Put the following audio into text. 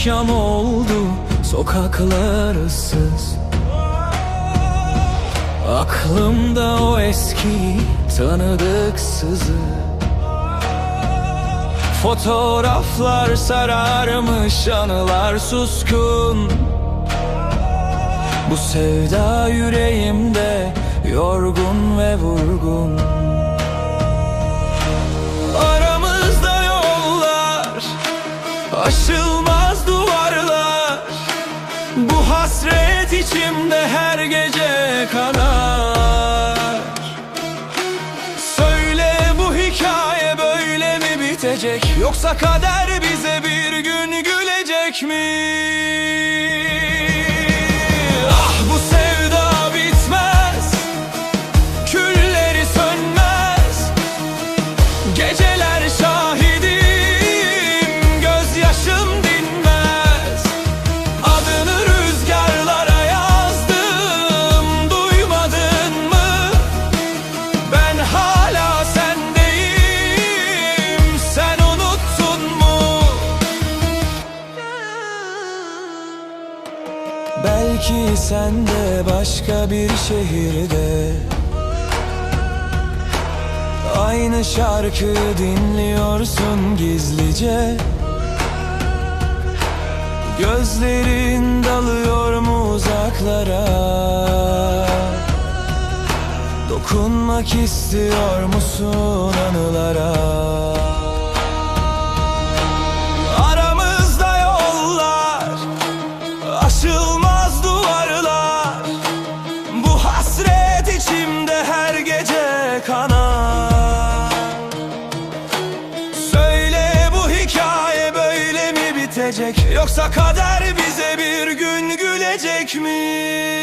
akşam oldu sokaklar ıssız. Aklımda o eski tanıdık sızı. Fotoğraflar sararmış anılar suskun. Bu sevda yüreğimde yorgun ve vurgun. Aramızda yollar Aşılmaz hasret içimde her gece kanar. Söyle bu hikaye böyle mi bitecek? Yoksa kader bize bir gün gülecek mi Belki sen de başka bir şehirde. Aynı şarkı dinliyorsun gizlice. Gözlerin dalıyor mu uzaklara? Dokunmak istiyor musun anılara? Aramızda yollar Aşılmaz bitecek Yoksa kader bize bir gün gülecek mi